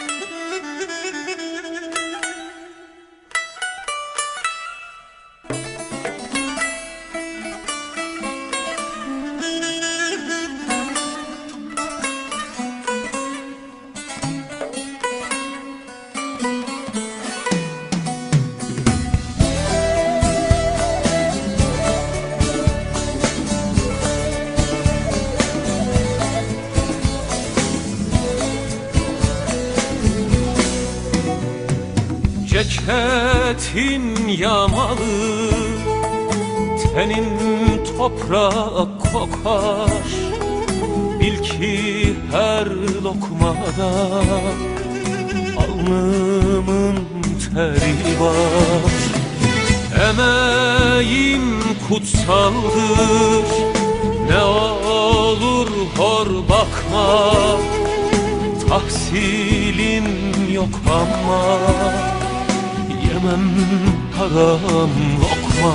Müzik Ceketin yamalı Tenin toprak kokar. Bil ki her lokmada Alnımın teri var. Emeğim kutsaldır Ne olur hor bakma. Tahsilim yok ama Yemem haram lokma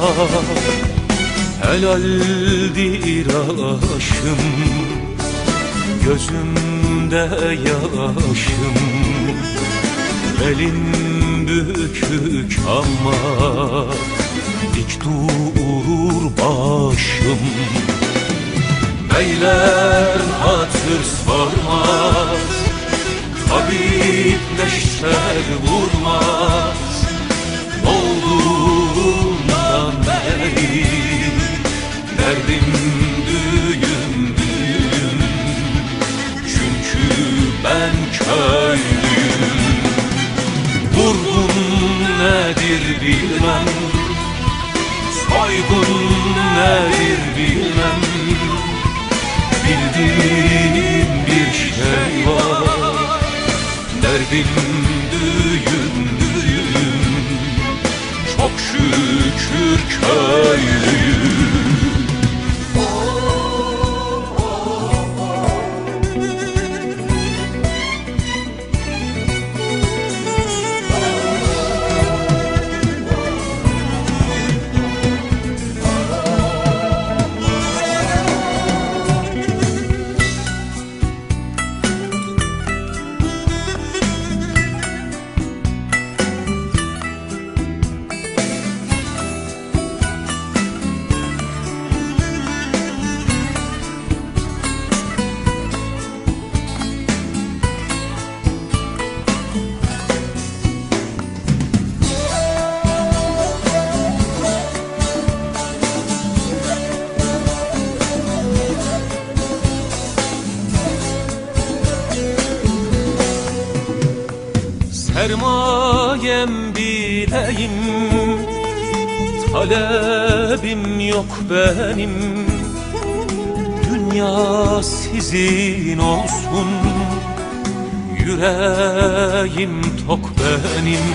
Helaldir aşım Gözümde yaşım. Elim bükük ama Dik durur başım. Beyler hatır sormaz Tabip neşter vurmaz ben köylüyüm. Vurgun nedir bilmem. Soygun nedir bilmem. Bildiğim bir şey var. Derdim düğüm düğüm Çok şükür köylüyüm Sermayem bileyim Talebim yok benim. Dünya sizin olsun Yüreğim tok benim.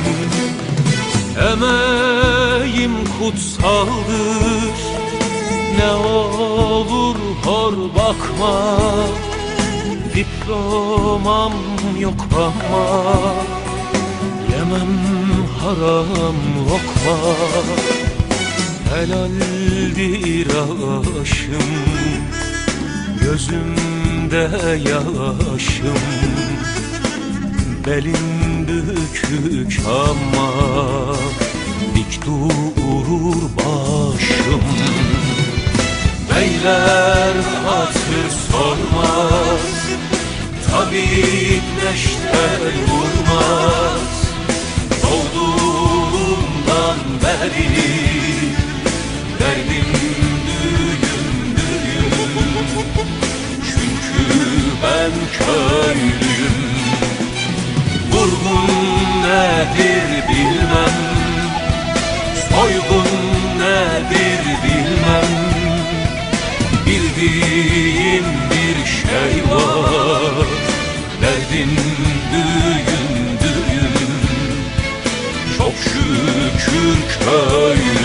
Emeğim kutsaldır Ne olur hor bakma. Diplomam yok ama Yemem haram lokma Helaldir aşım. Gözümde yaşım Belim bükük ama Dik durur başım. Beyler hatır sormaz Tabip neşter vurmaz Beri Derdim düğüm düğüm Çünkü ben köylüyüm Vurgun nedir bilmem Soygun nedir bilmem Bildiğim bir şey var Derdim Türk hayır